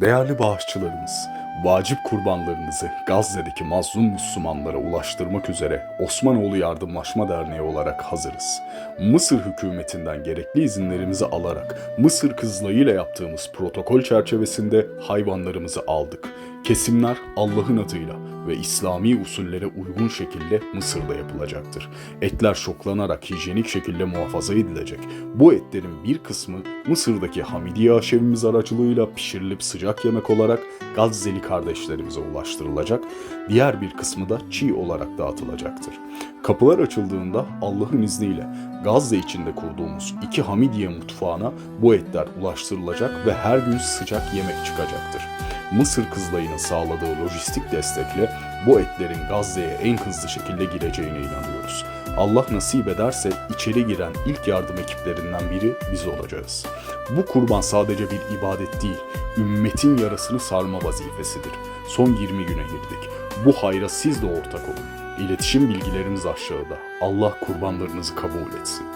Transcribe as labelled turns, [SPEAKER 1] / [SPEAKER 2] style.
[SPEAKER 1] Değerli bağışçılarımız, vacip kurbanlarınızı Gazze'deki mazlum Müslümanlara ulaştırmak üzere Osmanoğlu Yardımlaşma Derneği olarak hazırız. Mısır hükümetinden gerekli izinlerimizi alarak Mısır kızılayıyla yaptığımız protokol çerçevesinde hayvanlarımızı aldık. Kesimler Allah'ın adıyla ve İslami usullere uygun şekilde Mısır'da yapılacaktır. Etler şoklanarak hijyenik şekilde muhafaza edilecek. Bu etlerin bir kısmı Mısır'daki Hamidiye aşevimiz aracılığıyla pişirilip sıcak yemek olarak Gazze'li kardeşlerimize ulaştırılacak. Diğer bir kısmı da çiğ olarak dağıtılacaktır. Kapılar açıldığında Allah'ın izniyle Gazze içinde kurduğumuz iki Hamidiye mutfağına bu etler ulaştırılacak ve her gün sıcak yemek çıkacaktır. Mısır Kızılayı'nın sağladığı lojistik destekle bu etlerin Gazze'ye en hızlı şekilde gireceğine inanıyoruz. Allah nasip ederse içeri giren ilk yardım ekiplerinden biri biz olacağız. Bu kurban sadece bir ibadet değil, ümmetin yarasını sarma vazifesidir. Son 20 güne girdik. Bu hayra siz de ortak olun. İletişim bilgilerimiz aşağıda. Allah kurbanlarınızı kabul etsin.